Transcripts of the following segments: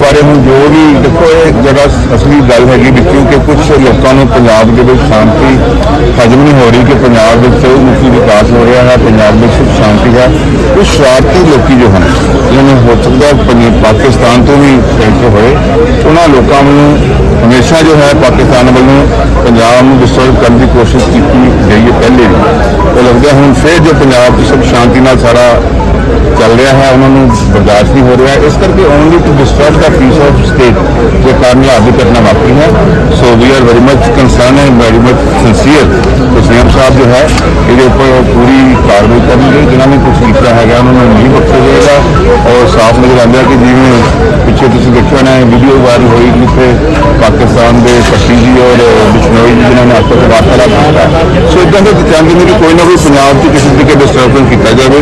ਬਾਰੇ ਹੁਣ ਜੋ ਵੀ ਦੇਖੋ, ਇਹ ਜਿਹੜਾ ਅਸਲੀ ਗੱਲ ਹੈਗੀ ਵੀ ਕਿ ਕੁਝ ਲੋਕਾਂ ਨੂੰ ਪੰਜਾਬ ਦੇ ਵਿੱਚ ਸ਼ਾਂਤੀ ਹਜਮ ਨਹੀਂ ਹੋ ਰਹੀ ਕਿ ਪੰਜਾਬ ਵਿੱਚ ਮੁਖੀ ਵਿਕਾਸ ਹੋ ਰਿਹਾ ਹੈ, ਪੰਜਾਬ ਵਿੱਚ ਸੁਖ ਸ਼ਾਂਤੀ ਹੈ। ਕੁਝ ਸ਼ਰਾਰਤੀ ਲੋਕੀ ਜੋ ਹਨ ਜਿਹਨਾਂ ਨੂੰ ਹੋ ਸਕਦਾ ਪੰਜ- ਪਾਕਿਸਤਾਨ ਤੋਂ ਵੀ ਪ੍ਰੇਰਿਤ ਹੋਏ, ਉਹਨਾਂ ਲੋਕਾਂ ਨੂੰ ਹਮੇਸ਼ਾ ਜੋ ਹੈ ਪਾਕਿਸਤਾਨ ਵੱਲੋਂ ਪੰਜਾਬ ਨੂੰ ਡਿਸਟਰਬ ਕਰਨ ਦੀ ਕੋਸ਼ਿਸ਼ ਕੀਤੀ ਗਈ ਹੈ ਪਹਿਲੇ ਵੀ। ਉਹ ਲੱਗਦਾ ਹੁਣ ਫਿਰ ਜੋ ਪੰਜਾਬ 'ਚ ਸੁਖ ਸ਼ਾਂਤੀ ਨਾਲ ਸਾਰਾ ਚੱਲ ਰਿਹਾ ਹੈ, ਉਹਨਾਂ ਨੂੰ ਬਰਦਾਸ਼ਤ ਨਹੀਂ ਹੋ ਰਿਹਾ। ਇਸ ਕਰਕੇ only to disturb the peace of state ਦੇ ਕਾਰਨ ਇਹ ਆਦਿ ਘਟਨਾ ਵਾਪਰੀ ਹੈ। So we are very much concern and very much sincere ਤੇ ਸੀਐਮ ਸਾਹਿਬ ਜੋ ਹੈ, ਇਹਦੇ ਉੱਪਰ ਪੂਰੀ ਕਾਰਵਾਈ ਕਰਨਗੇ। ਜਿਨ੍ਹਾਂ ਨੇ ਕੁਝ ਕੀਤਾ ਹੈਗਾ, ਉਹਨਾਂ ਨੂੰ ਨਹੀਂ ਬਖਸ਼ਿਆ ਜਾਏਗਾ। ਔਰ ਸਾਫ਼ ਨਜ਼ਰ ਆਉਂਦਾ ਕਿ ਜਿਵੇਂ ਪਿੱਛੇ ਤੁਸੀਂ ਦੇਖਿਆ ਨਾ ਵੀਡੀਓ ਵਾਇਰਲ ਹੋਈ ਜਿੱਥੇ ਪਾਕਿਸਤਾਨ ਦੇ ਪੱਟੀ ਜੀ ਔਰ ਬਿਸ਼ਨੋਈ ਜੀ ਜਿਨ੍ਹਾਂ ਨੇ ਆਪਸ ਵਿੱਚ ਵਾਰਤਾਲਾਪ ਕੀਤਾ। ਸੋ ਇਦਾਂ ਦੇ ਚਾਹੁੰਦੇ ਨੇ ਕਿ ਕੋਈ ਨਾ ਕੋਈ ਪੰਜਾਬ 'ਚ ਕਿਸੇ ਤਰੀਕੇ ਡਿਸਟਰਬੈਂਸ ਕੀਤਾ ਜਾਵੇ।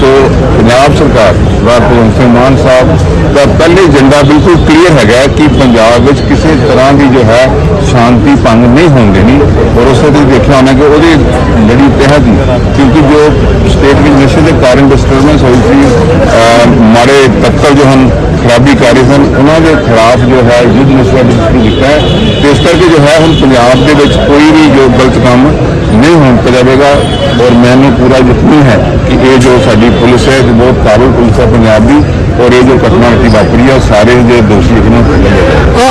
ਸੋ ਪੰਜਾਬ ਸਰਕਾਰ ਸਰਦਾਰ ਭਗਵੰਤ ਸਿੰਘ ਮਾਨ ਸਾਹਿਬ, ਦਾ ਪਹਿਲੇ ਏਜੰਡਾ ਬਿਲਕੁਲ ਕਲੀਅਰ ਹੈਗਾ ਕਿ ਪੰਜਾਬ ਵਿੱਚ ਕਿਸੇ ਤਰ੍ਹਾਂ ਦੀ ਜੋ ਹੈ ਸ਼ਾਂਤੀ ਭੰਗ ਨਹੀਂ ਹੋਣ ਦੇਣੀ। ਔਰ ਉਸੇ ਦੀ ਦੇਖਿਆ ਕਿ ਉਹਦੇ ਜਿਹੜੀ ਤਹਿਤ ਹੀ, ਕਿਉਂਕਿ ਜੋ ਸਟੇਟ ਵਿੱਚ ਨਸ਼ੇ ਦੇ ਕਾਰਨ ਡਿਸਟਰਬੈਂਸ ਹੋਈ ਸੀ, ਅਹ ਮਾੜੇ ਤੱਤਰ ਜੋ ਹਨ, ਖਰਾਬੀ ਕਾਰੀ ਸਨ, ਉਹਨਾਂ ਦੇ ਖਿਲਾਫ ਜੋ ਹੈ ਯੁੱਧ ਨਸ਼ਾ ਸ਼ੁਰੂ ਕੀਤਾ ਹੈ। ਤੇ ਇਸ ਕਰਕੇ ਜੋ ਹੈ ਹੁਣ ਪੰਜਾਬ ਦੇ ਵਿੱਚ ਕੋਈ ਵੀ ਜੋ ਗਲਤ ਕੰਮ ਨਹੀਂ ਹੋਣ ਜਾਵੇਗਾ, ਔਰ ਮੈਨੂੰ ਪੂਰਾ ਯਕੀਨ ਹੈ ਕਿ ਇਹ ਜੋ ਸਾਡੀ ਪੁਲਿਸ ਹੈ ਜੋ ਬਹੁਤ ਕਾਬਿਲ ਪੁਲਿਸ ਹੈ ਪੰਜਾਬ ਦੀ, ਔਰ ਇਹ ਜੋ ਘਟਨਾ ਘਟੀ ਵਾਪਰੀ ਹੈ ਸਾਰੇ ਦੇ ਦੋਸ਼ੀ ਇਹਨਾਂ ਨੂੰ